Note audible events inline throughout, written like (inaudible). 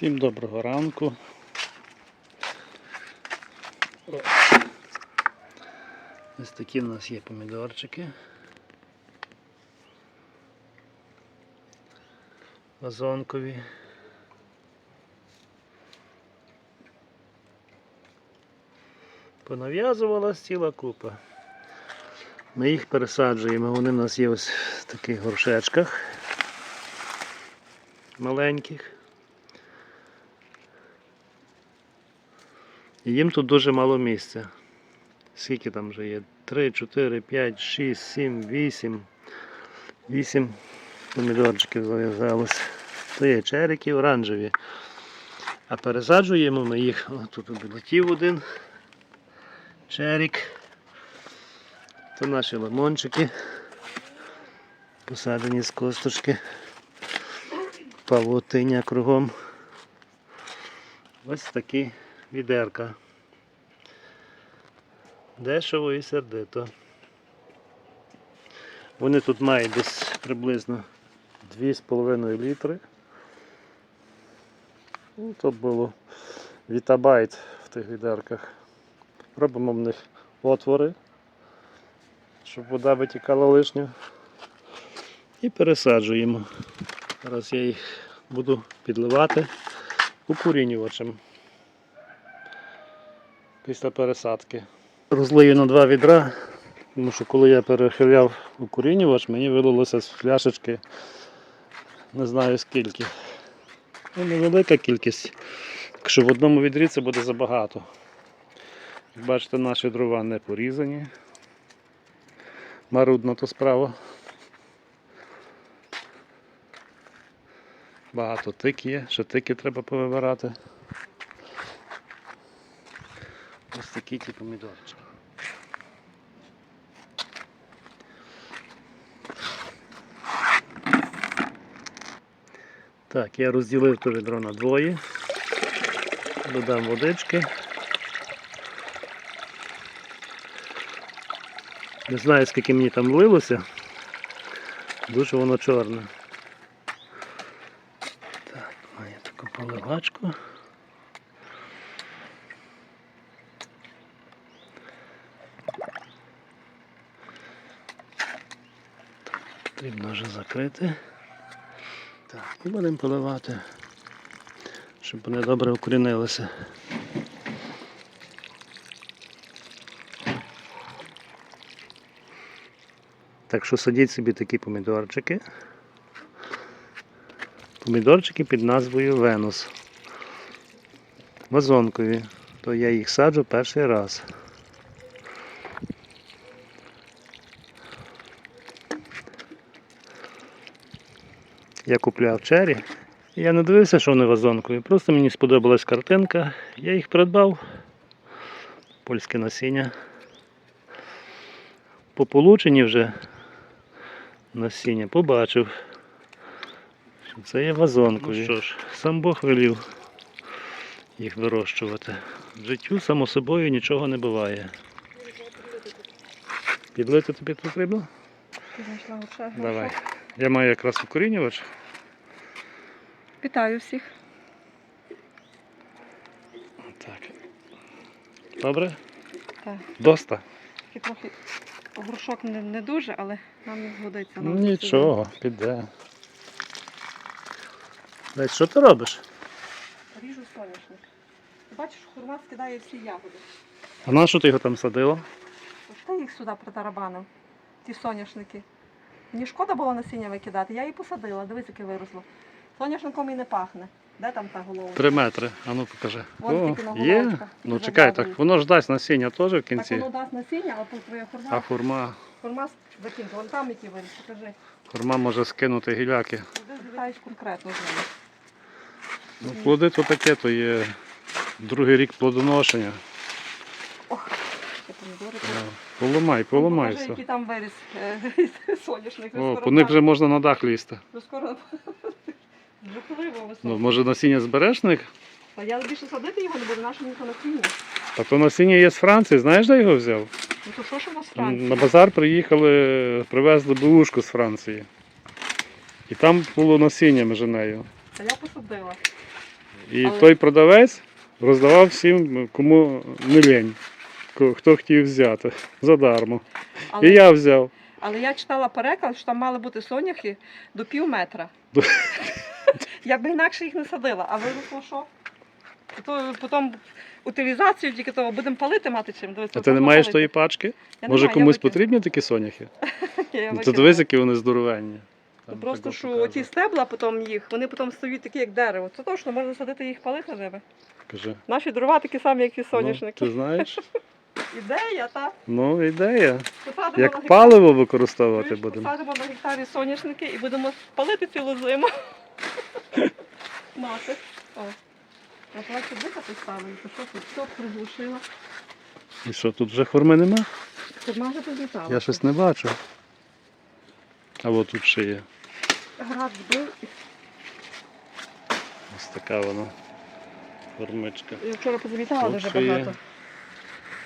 Всім доброго ранку. Ось такі в нас є помідорчики. Вазонкові. Понав'язувалась ціла купа. Ми їх пересаджуємо. Вони в нас є ось в таких горшечках маленьких. Їм тут дуже мало місця. Скільки там вже є? 3, 4, 5, 6, 7, 8. 8 помідорчиків зав'язалось. То є черики оранжеві. А пересаджуємо ми їх. О, тут облетів один черик. То наші лимончики. Посаджені з косточки. Павутиня кругом. Ось такі відерка. Дешево і сердито. Вони тут мають десь приблизно 2,5 літри. Ну, то було вітабайт в тих відерках. Робимо в них отвори, щоб вода витікала лишню. І пересаджуємо. Зараз я їх буду підливати укорінювачем після пересадки. Розлию на два відра, тому що коли я перехиляв укорінювач, мені вилилося з фляшечки не знаю скільки. Ну, невелика кількість. Якщо в одному відрі це буде забагато. Як бачите, наші дрова не порізані. Марудна то справа. Багато тик є, ще тики треба повибирати. Ось такі ті помідорчики. Так, я розділив то відро на двоє. Додам водички. Не знаю скільки мені там влилося. Дуже воно чорне. Так, маю таку поливачку. Потрібно вже закрити. Так, і будемо поливати, щоб вони добре укорінилися. Так що садіть собі такі помідорчики. Помідорчики під назвою Венус. Вазонкові. То я їх саджу перший раз. Я купляв чері. Я не дивився, що вони вазонкові. Просто мені сподобалась картинка. Я їх придбав. Польське насіння. По полученні вже насіння побачив. що Це є вазонкові. Ну що ж, сам Бог велів їх вирощувати. В життю само собою нічого не буває. Підлити тобі потрібно? Давай. Я маю якраз укорінювач. Вітаю всіх. Так. Добре? Так. Доста? Такий трохи горшок не, не дуже, але нам не згодиться. Нам нічого, піде. Лесь, що ти робиш? Ріжу соняшник. Бачиш, хурма скидає всі ягоди. А на що ти його там садила? Ти їх сюди притарабанив, ті соняшники. Мені шкода було насіння викидати, я її посадила, дивись, яке виросло. Соняшником і не пахне. Де там та голова? Три метри. А ну покажи. Вон тільки на є. головочках, Ну вже чекай, так воно ж дасть насіння теж в Так кінці. воно дасть насіння, а тут твоя хурма. А хурма. Хурма закиньте, вон там які виріс, покажи. Хурма може скинути гіляки. Ти звертаєш конкретно з ними. Ну, плоди то таке, то є другий рік плодоношення. Ох, Ще помідори. Ну, Поламай, поламай Покажи, все. який там виріс е, (laughs) соняшник. О, по них вже можна на дах лізти. Вже скоро жахливо високо. Ну, може насіння збереш них? А я більше садити його не буду, наше ніхто цінює. А то насіння є з Франції, знаєш, де його взяв? Ну то що ж у Там Франція? На базар приїхали, привезли бушку з Франції. І там було насіння між нею. А я посадила. І Але- той продавець роздавав всім, кому не лень, хто хотів взяти задармо. Але, І я взяв. але я читала переклад, що там мали бути соняхи до пів метра. Я б інакше їх не садила, а виросло що? То потім утилізацію тільки того будемо палити мати чим. Дивись, А ти не маєш тої пачки? Я Може я комусь викину. потрібні такі соняхи? (laughs) Я Ну, то дивись, які вони здоровенні. Там Просто що показує. ті стебла потім їх, вони потім стають такі, як дерево. Це точно можна садити їх палити живе. Кажи. Наші дрова такі самі, як і Ну, соняшники. ти знаєш? (laughs) Ідея, та? Ну, ідея. Посадимо Як паливо використовувати Чуєш, будемо. Посадимо на гектарі соняшники і будемо палити цілу зиму. Мати. О. А давай сюди поставили, то що тут все приглушила. І що, тут вже хурми нема? Тут майже позлітала. Я щось не бачу. А от тут ще є. Град збив. Ось така вона. Формичка. Я вчора позамітала Тут дуже ще є. багато.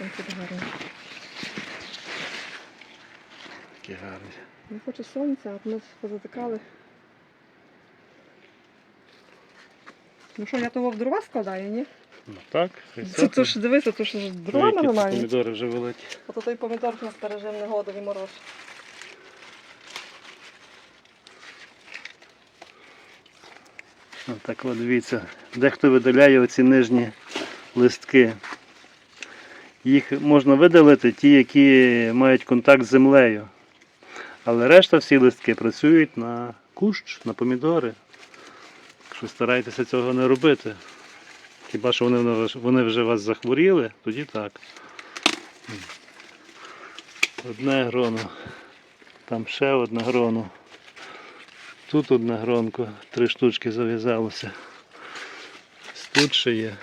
Ось тут гарно. Такі гарні. Не хоче сонця, а ми позатикали. Ну що, я того в дрова складаю, ні? Ну так, Це то ж дивися, то ж дрова нормальні. помідори вже великі. Ото той помідор у нас пережив негоду і мороз. Так от дивіться, дехто видаляє оці нижні листки. Їх можна видалити, ті, які мають контакт з землею. Але решта всі листки працюють на кущ, на помідори. Так що старайтеся цього не робити. Хіба що вони, вони вже вас захворіли, тоді так. Одне гроно. Там ще одне гроно. Тут одне гронко, три штучки зав'язалося. Тут ще є.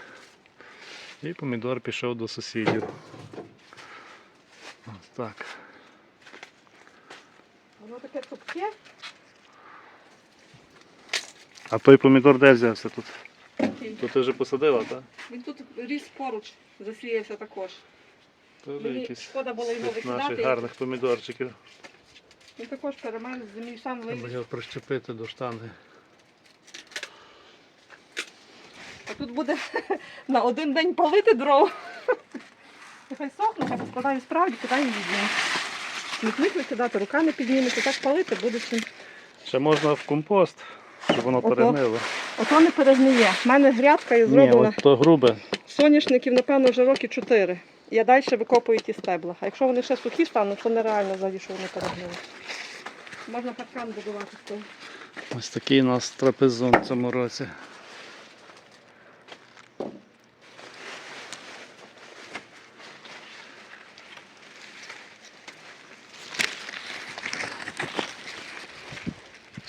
І помідор пішов до сусідів. Ось так. Воно таке цупке. А той помідор де взявся тут? То ти вже посадила, так? Він тут ріс поруч, засіявся також. То Мені якісь шкода було його з викидати. наших гарних помідорчиків. Він також перемель з землі сам Треба виліз. його прищепити до штанги. А тут буде (laughs) на один день палити дров. Нехай сохне, я поскладаю справді, куди її. Смітник викидати, рука не підніметься, так палити буде чим. Ще можна в компост, щоб воно Ото. перегнило. Ото не перегниє. У мене грядка є Ні, зроблена. от то грубе. Соняшників, напевно, вже роки 4. Я далі викопую ті стебла. А якщо вони ще сухі стануть, то нереально взагалі, що вони перегнили. Можна паркан будувати з того. Ось такий у нас трапезон в цьому році.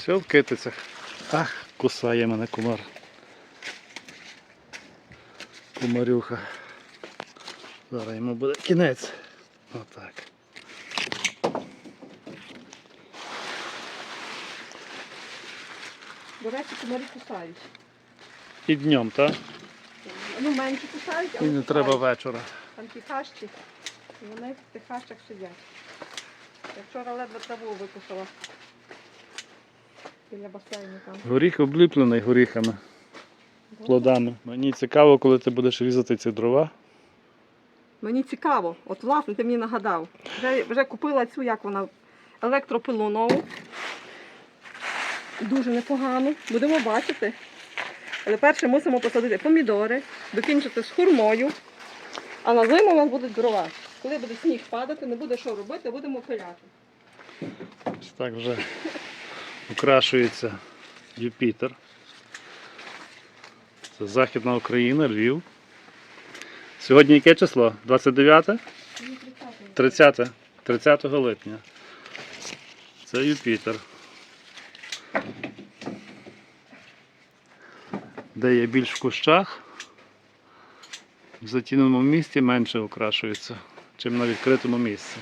Все в китицях. Ах, кусає мене кумар. Кумарюха. Зараз йому буде кінець. Отак. До речі, комарі кусають. І днем, так? Ну, менше кусають, І але не треба кусають. вечора. Там ті хащі, і вони в тих хащах сидять. Я вчора ледве траву викусила. Біля басейну. Горіх обліплений горіхами, плодами. Мені цікаво, коли ти будеш різати ці дрова. Мені цікаво, от власне ти мені нагадав. Вже, вже купила цю, як вона, електропилу нову. Дуже непогано. Будемо бачити. Але перше мусимо посадити помідори, докінчити з хурмою. А на зиму у нас будуть дрова. Коли буде сніг падати, не буде що робити, будемо пиляти. Так вже окрашується Юпітер. Це Західна Україна, Львів. Сьогодні яке число? 29? 30? 30 липня. Це Юпітер. Де є більш в кущах, в затіненому місці менше окрашується, чим на відкритому місці.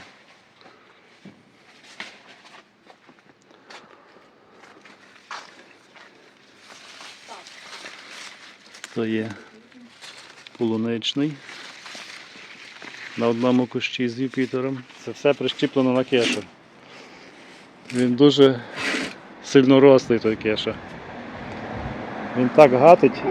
То є полуничний. На одному кущі з Юпітером. Це все прищіплено на кешу. Він дуже сильно рослий той кеша. Він так гатить,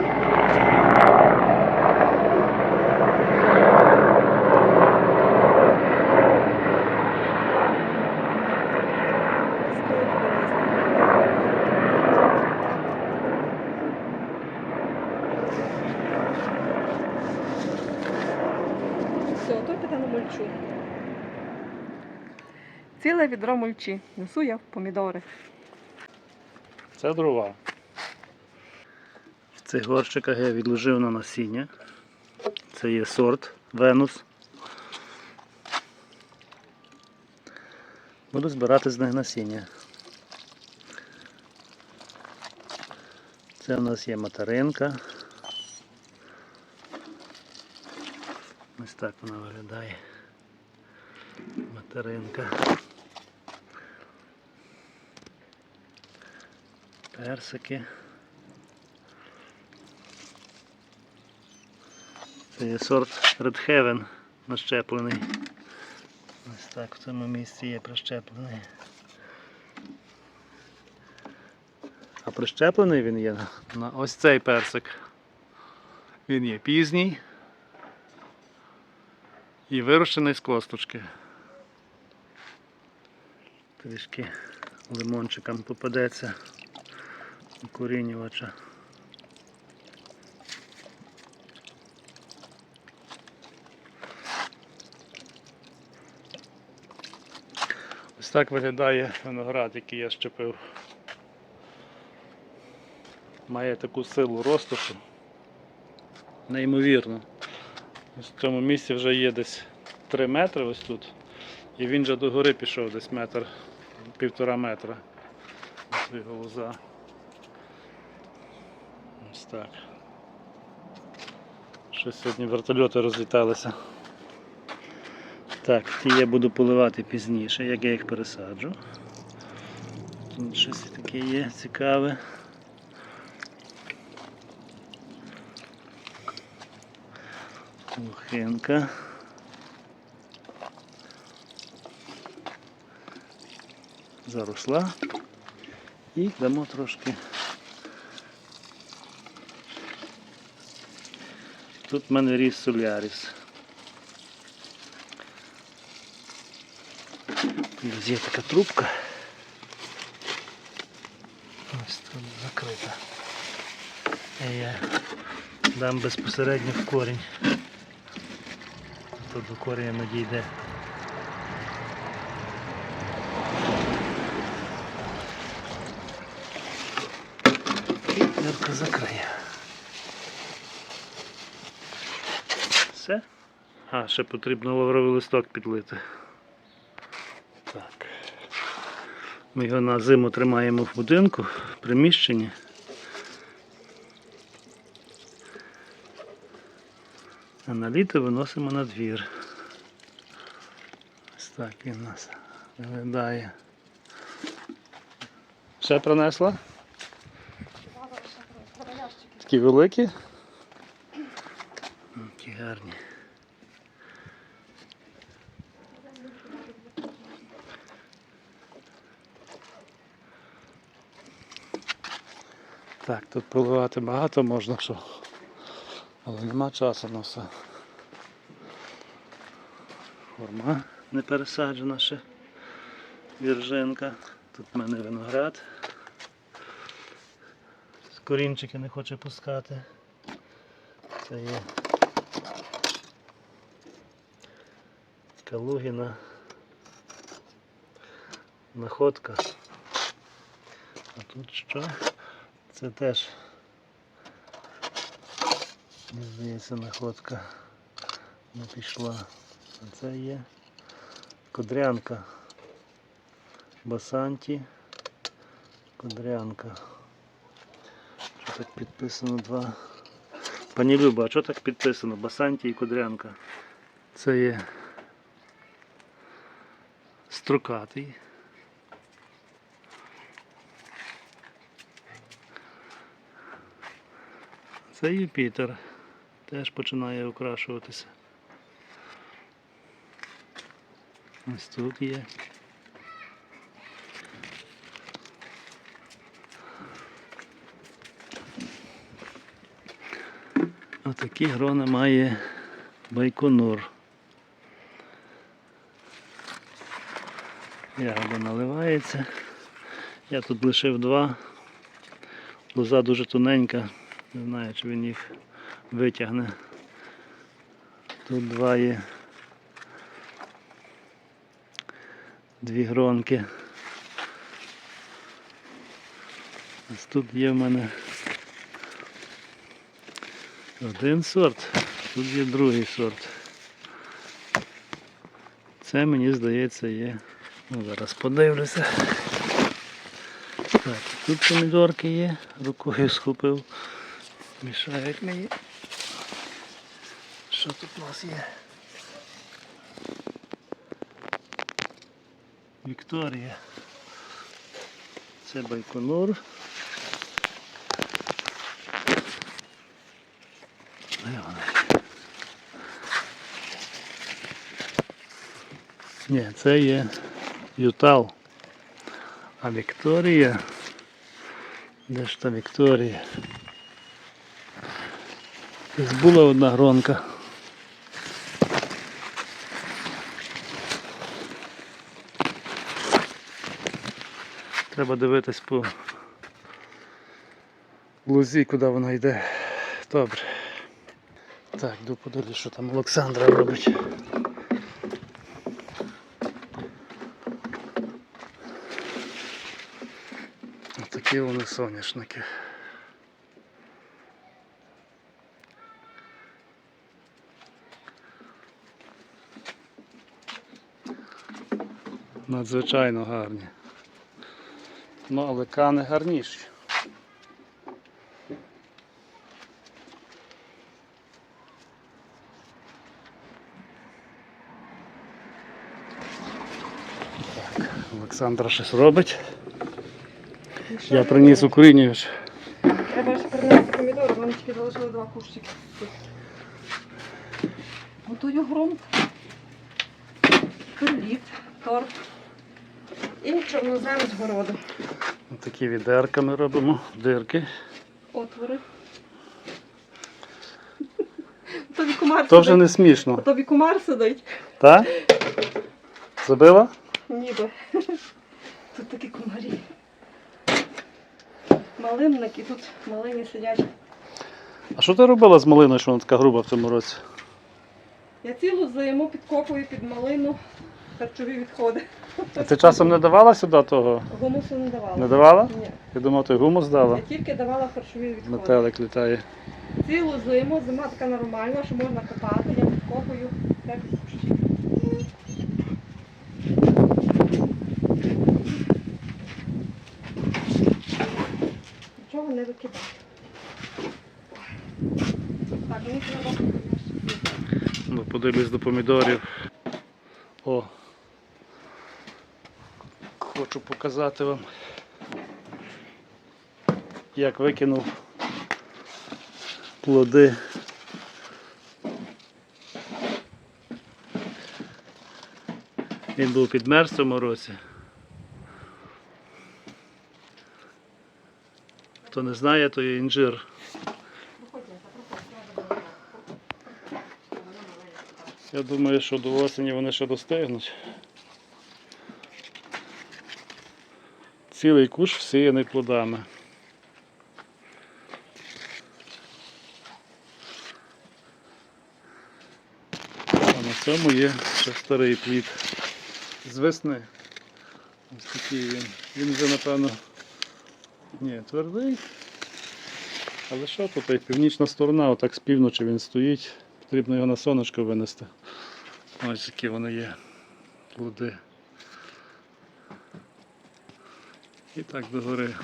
піде на мульчу. Ціле. Несу я помідори. Це дрова. В цих горщиках я відложив на насіння. Це є сорт Венус. Буду збирати з них насіння. Це у нас є материнка. Ось так вона виглядає. Материнка. Персики. Це є сорт Red Heaven нащеплений. Ось так в цьому місці є прищеплений. А прищеплений він є на ось цей персик. Він є пізній і вирощений з косточки. Трішки лимончикам попадеться укорінювача. Ось так виглядає виноград, який я щепив. Має таку силу розтоку. Неймовірно. Ось в цьому місці вже є десь 3 метри ось тут. І він вже до гори пішов десь метр, півтора метра. Ось його лоза. Ось так. Щось сьогодні вертольоти розліталися. Так, ті я буду поливати пізніше, як я їх пересаджу. Тут щось таке є цікаве. Лохинка. Заросла. І дамо трошки. Тут в мене ріс соляріс. Тут є така трубка. Ось тут закрита. І я дам безпосередньо в корінь. Тут до коріння не дійде. Дірка закриє. Все? А, ще потрібно лавровий листок підлити. Так. Ми його на зиму тримаємо в будинку, в приміщенні. А на літо виносимо на двір. Ось так він у нас виглядає. Ще принесла? Такі великі? Гарні. Так, тут поливати багато можна що. Але нема часу на все. Форма не пересаджена ще. Віржинка. Тут в мене виноград. Корінчики не хоче пускати. Це є Калугіна. Находка. А тут що? Це теж, мені здається, находка не пішла. А це є кодрянка. Басанті. Кодрянка. Що так підписано два? Пані Люба, а що так підписано? Басанті і кодрянка. Це є строкатий. Це Юпітер. Теж починає окрашуватися. Ось тут є. Отакі грони має Байконур. Ягода наливається. Я тут лишив два. Лоза дуже тоненька. Не знаю, чи він їх витягне. Тут два є Дві гронки. Ось тут є в мене один сорт, тут є другий сорт. Це мені здається є. Ну, зараз подивлюся. Так, тут помідорки є, рукою схопив. Мішають мені. Що тут у нас є? Вікторія. Це Байконур. Ні, це є Ютал. А Вікторія. Де ж та Вікторія? Десь була одна гронка. Треба дивитись по лузі, куди вона йде. Добре. Так, йду подивлюсь, що там Олександра робить. Такі вони соняшники. Надзвичайно гарні. Ну, але кани гарніші. Так, Олександра щось робить. Я приніс укорінювач. Треба ще принести помідори, вони тільки залишили два кущики. Готую ґрунт, перліт, торф і чорнозем з городу. Такі відерка ми робимо, дирки. Отвори. Тобі кумар То вже не смішно. Тобі кумар сидить. Так? Забила? Ніби. Тут такі кумарі. Малинники, тут малині сидять. А що ти робила з малиною, що вона така груба в цьому році? Я цілу зиму підкопую під малину харчові відходи. А ти часом не давала сюди того? Гумусу не давала. Не давала? Ні. Я думав, ти гумус дала. Я тільки давала харчові відходи. Метелик літає. Цілу зиму, зима така нормальна, що можна копати, я підкопую так кущі. Нічого не викидати. Ну, подивлюсь до помідорів. О. Хочу показати вам, як викинув плоди. Він був підмерз в цьому році. Хто не знає, то є інжир. Я думаю, що до осені вони ще достигнуть. Цілий куш всіяний плодами. А на цьому є ще старий плід. З весни. Ось такий він. Він вже напевно. Ні, твердий. Але що тут? Північна сторона, отак з півночі він стоїть. Потрібно його на сонечко винести. Ось які вони є. Плоди. І так догори.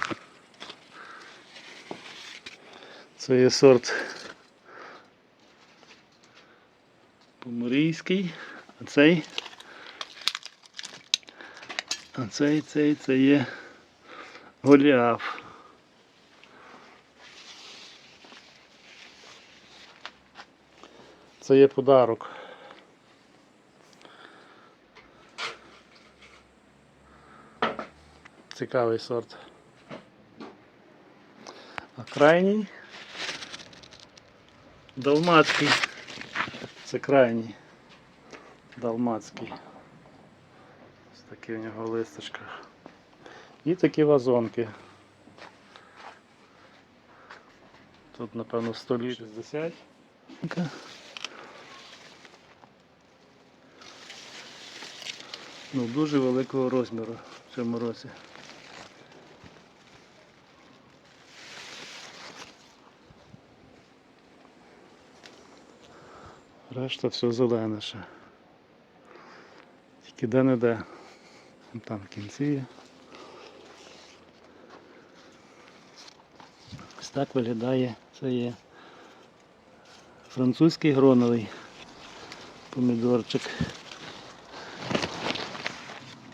Це є сорт поморійський, а цей. А цей, цей, це є голіаф. Це є подарок. Цікавий сорт. А крайній далмацький. Це крайній. Далмацький. Ось такі у нього листочка. І такі вазонки. Тут, напевно, 100 Ну, дуже великого розміру в цьому році. Решта все зелене ще. Тільки де-не-де. Там в кінці є. Ось так виглядає. Це є французький гроновий помідорчик.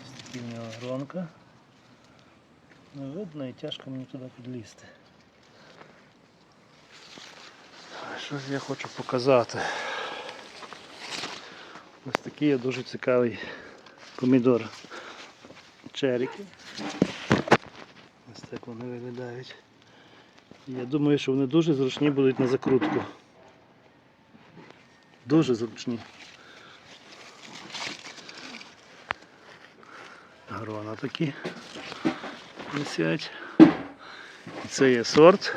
Ось такий в нього гронка. Не видно і тяжко мені туди підлізти. А Щось я хочу показати. Ось такий є дуже цікавий помідор. Черіки. Ось так вони виглядають. Я думаю, що вони дуже зручні будуть на закрутку. Дуже зручні. Грона такі висять. І Це є сорт.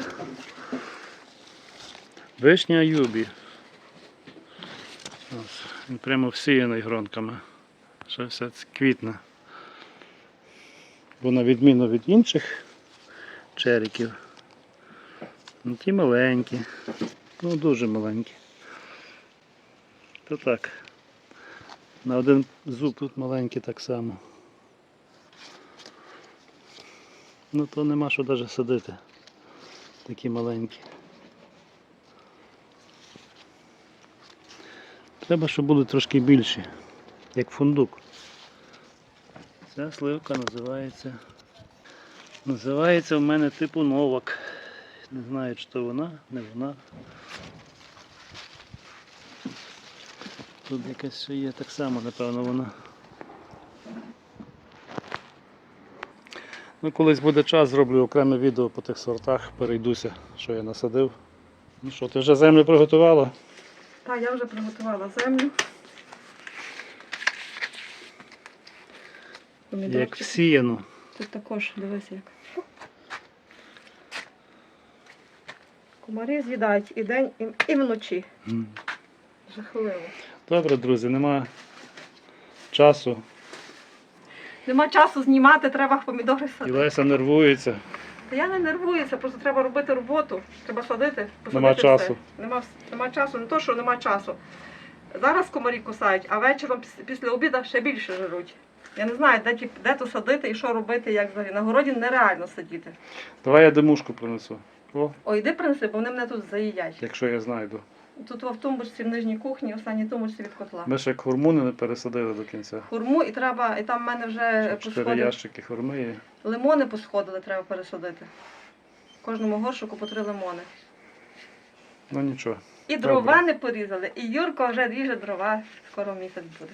Вишня Юбі. Він прямо всіяний гронками. Ще все квітне. Бо на відміну від інших черіків. Ну, ті маленькі. Ну дуже маленькі. То так. На один зуб тут маленький так само. Ну то нема що навіть садити. Такі маленькі. Треба, щоб були трошки більші, як фундук. Ця сливка називається. Називається в мене типу новак. Не знаю, чи то вона, не вона. Тут якась ще є так само, напевно, вона. Ну, колись буде час, зроблю окреме відео по тих сортах, перейдуся, що я насадив. Ну що, ти вже землю приготувала? Так, я вже приготувала землю. Як всіяно. Тут також дивись як. Комарі з'їдають і день, і, і вночі. М. Жахливо. Добре, друзі, нема часу. Нема часу знімати, треба помідори І садити. Леся нервується. Та я не нервуюся, просто треба робити роботу. Треба садити. посадити Нема все. часу. Нема, нема часу, не то, що нема часу. Зараз комарі кусають, а вечором піс- після обіду ще більше жируть. Я не знаю, де, ті- де то садити і що робити, як взагалі. На городі нереально сидіти. Давай я димушку принесу. О, Ой, йди принеси, бо вони мене тут заїдять. якщо я знайду. Тут в тумбочці в нижній кухні, останній тумбочці від котла. Ми ще як хурмуни не пересадили до кінця. Хурму і треба, і там в мене вже Чотири посходили. ящики хурми є. Лимони посходили, треба пересадити. В кожному горшику по три лимони. Ну нічого. І Добре. дрова не порізали, і Юрко вже ріже дрова, скоро місяць буде.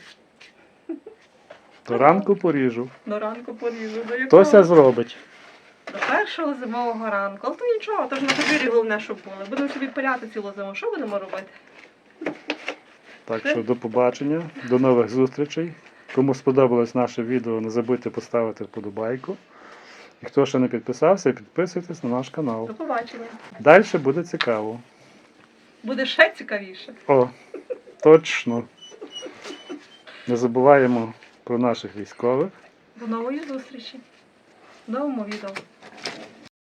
До ранку поріжу. До ранку поріжу. До якого? зробить. До першого зимового ранку. Але то нічого, то ж на подвір'ї головне, щоб було. Будемо собі пиляти цілу зиму. Що будемо робити? Так що до побачення, до нових зустрічей. Кому сподобалось наше відео, не забудьте поставити вподобайку. І хто ще не підписався, підписуйтесь на наш канал. До побачення. Далі буде цікаво. Буде ще цікавіше. О, точно. Не забуваємо про наших військових. До нової зустрічі. Новому відео.